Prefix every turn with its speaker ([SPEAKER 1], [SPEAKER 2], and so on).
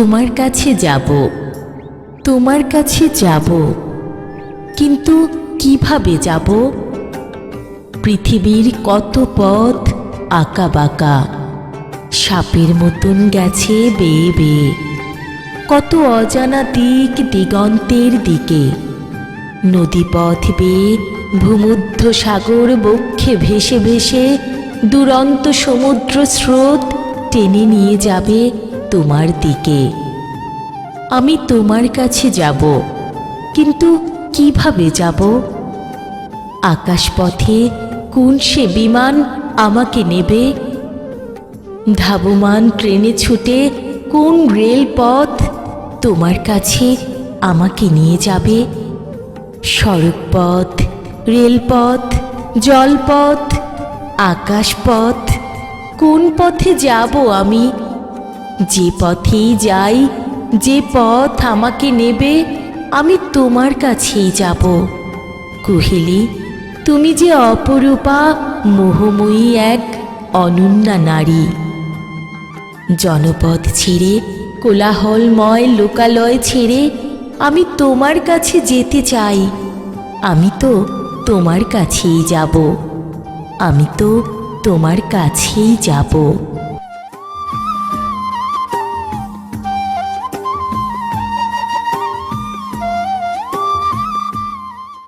[SPEAKER 1] তোমার কাছে যাব। তোমার কাছে যাব। কিন্তু কীভাবে যাব? পৃথিবীর কত পথ আঁকা বাঁকা। সাপের মতন গেছে বেয়ে বেয়ে। কত অজানা দিক দিগন্তের দিকে। নদীপথ বেয়ে ভূমধ্য সাগর বক্ষে ভেসে ভেসে দুরন্ত সমুদ্র স্রোত টেনে নিয়ে যাবে তোমার দিকে। আমি তোমার কাছে যাব, কিন্তু কীভাবে যাব? আকাশপথে কোন সে বিমান আমাকে নেবে? ধাবমান ট্রেনে ছুটে কোন রেলপথ তোমার কাছে আমাকে নিয়ে যাবে? সড়কপথ, রেলপথ, জলপথ, আকাশপথ, কোন পথে যাব আমি? যে পথেই যাই, যে পথ আমাকে নেবে, আমি তোমার কাছেই যাব। কুহেলি, তুমি যে অপরূপা, মোহময়ী এক অনন্যা নারী। জনপদ ছেড়ে, কোলাহলময় লোকালয় ছেড়ে, আমি তোমার কাছে যেতে চাই। আমি তো তোমার কাছেই যাব। আমি তো তোমার কাছেই যাব।